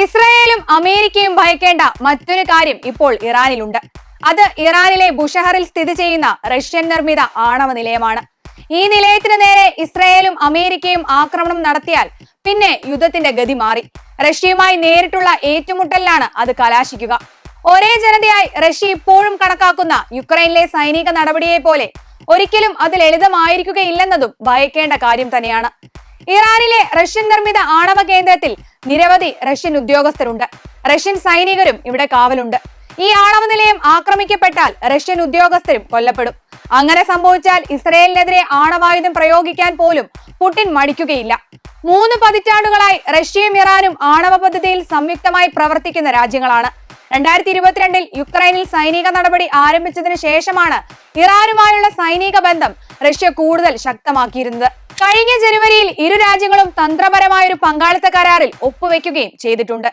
ഇസ്രയേലും അമേരിക്കയും ഭയക്കേണ്ട മറ്റൊരു കാര്യം ഇപ്പോൾ ഇറാനിലുണ്ട്. അത് ഇറാനിലെ ബുഷഹറിൽ സ്ഥിതി ചെയ്യുന്ന റഷ്യൻ നിർമ്മിത ആണവ നിലയമാണ്. ഈ നിലയത്തിന് നേരെ ഇസ്രയേലും അമേരിക്കയും ആക്രമണം നടത്തിയാൽ പിന്നെ യുദ്ധത്തിന്റെ ഗതി മാറി. റഷ്യയുമായി നേരിട്ടുള്ള ഏറ്റുമുട്ടലിലാണ് അത് കലാശിക്കുക. ഒരേ ജനതയായി റഷ്യ ഇപ്പോഴും കണക്കാക്കുന്ന യുക്രൈനിലെ സൈനിക നടപടിയെ പോലെ ഒരിക്കലും അത് ലളിതമായിരിക്കുകയില്ലെന്നതും ഭയക്കേണ്ട കാര്യം തന്നെയാണ്. ഇറാനിലെ റഷ്യൻ നിർമ്മിത ആണവ കേന്ദ്രത്തിൽ നിരവധി റഷ്യൻ ഉദ്യോഗസ്ഥരുണ്ട്. റഷ്യൻ സൈനികരും ഇവിടെ കാവലുണ്ട്. ഈ ആണവ നിലയം ആക്രമിക്കപ്പെട്ടാൽ റഷ്യൻ ഉദ്യോഗസ്ഥരും കൊല്ലപ്പെടും. അങ്ങനെ സംഭവിച്ചാൽ ഇസ്രയേലിനെതിരെ ആണവായുധം പ്രയോഗിക്കാൻ പോലും പുടിൻ മടിക്കുകയില്ല. മൂന്ന് പതിറ്റാണ്ടുകളായി റഷ്യയും ഇറാനും ആണവ പദ്ധതിയിൽ സംയുക്തമായി പ്രവർത്തിക്കുന്ന രാജ്യങ്ങളാണ്. രണ്ടായിരത്തി ഇരുപത്തിരണ്ടിൽ യുക്രൈനിൽ സൈനിക നടപടി ആരംഭിച്ചതിന് ശേഷമാണ് ഇറാനുമായുള്ള സൈനിക ബന്ധം റഷ്യ കൂടുതൽ ശക്തമാക്കിയിരുന്നത്. കഴിഞ്ഞ ജനുവരിയിൽ ഇരു രാജ്യങ്ങളും തന്ത്രപരമായ ഒരു പങ്കാളിത്ത കരാറിൽ ഒപ്പുവെക്കുകയും ചെയ്തിട്ടുണ്ട്.